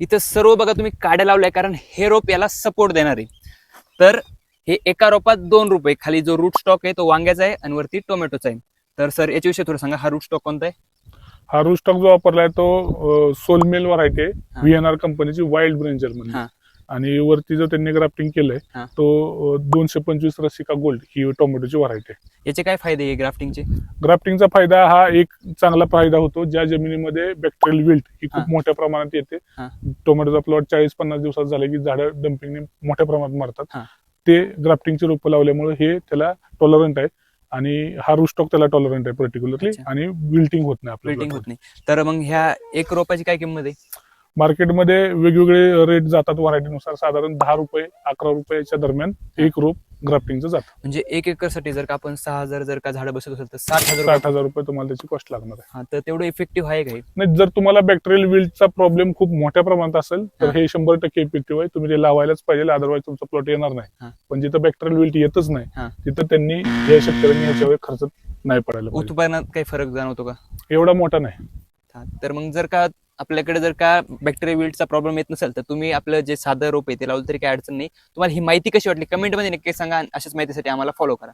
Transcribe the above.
इथं सर्व बघा तुम्ही काड्या लावलाय कारण हे रोप याला सपोर्ट देणार. आहे तर हे एका रोपात दोन रुपये खाली जो रूट स्टॉक आहे तो वांग्याचा आहे आणि वरती टोमॅटोचा आहे. तर सर याच्याविषयी थोडं सांगा हा रूट स्टॉक कोणता आहे? हा रूस्टॉक जो वापरलाय तो सोलमेल व्हरायटी आहे. हा. व्हीएनआर कंपनीची वाईल्ड ब्रेंजर म्हणून. हा. आणि वरती जो त्यांनी ग्राफ्टिंग केलंय हा. तो अं, दोनशे पंचवीस रसिका गोल्ड ही टोमॅटोची व्हरायटी आहे याचे काय फायदे आहे ग्राफ्टिंगचे ग्राफ्टिंगचा फायदा हा एक चांगला फायदा होतो ज्या जमिनीमध्ये बॅक्टेरियल विल्ट ही खूप. मोठ्या प्रमाणात येते हा. टोमॅटोचा प्लॉट चाळीस पन्नास दिवसात झाले की झाडं डम्पिंगने मोठ्या प्रमाणात हा. मारतात ते ग्राफ्टिंगची रोपं लावल्यामुळे हे त्याला टॉलरंट आहे आणि हा रूस्टॉक त्याला टॉलरंट आहे पर्टिक्युलरली अच्छा. आणि विल्टिंग होत नाही बिल्डिंग आपल्या होत नाही तर मग ह्या एक रोपाची काय किंमत आहे मार्केटमध्ये वेगवेगळे रेट जातात व्हरायटीनुसार साधारण दहा रुपये अकरा रुपयाच्या दरम्यान एक रोप ग्राफ्टिंगचं जातं. म्हणजे एक एकरसाठी जर का आपण सहा हजार जर का झाडं बसत असेल तर साठ हजार साठ हजार रुपये तुम्हाला त्याची कॉस्ट लागणार आहे. हा तर तेवढं इफेक्टिव्ह आहे काही नाही जर तुम्हाला बॅक्टेरियल विल्टचा प्रॉब्लेम खूप मोठ्या प्रमाणात असेल तर हा. शंभर टक्के इफेक्टिव्ह आहे. तुम्ही ते लावायलाच पाहिजे अदरवाईज तुमचा प्लॉट येणार. नाही. पण जिथं बॅक्टेरियल विल्ट येतच. नाही तिथं त्यांनी या शेतकऱ्यांनी ह्याच्यावर खर्च नाही पडायला पाहिजे. उत्पन्नात काही फरक जाणवतो का? एवढा मोठा नाही. हा, तर मग जर का आपल्याकडे जर का बॅक्टेरिया विल्टचा प्रॉब्लेम येत नसेल तर तुम्ही आपलं जे साधं रोप आहे ते लावलं तरी काही अडचण नाही. तुम्हाला ही माहिती कशी वाटली? कमेंटमध्ये नक्की सांगा अशाच माहितीसाठी आम्हाला फॉलो करा.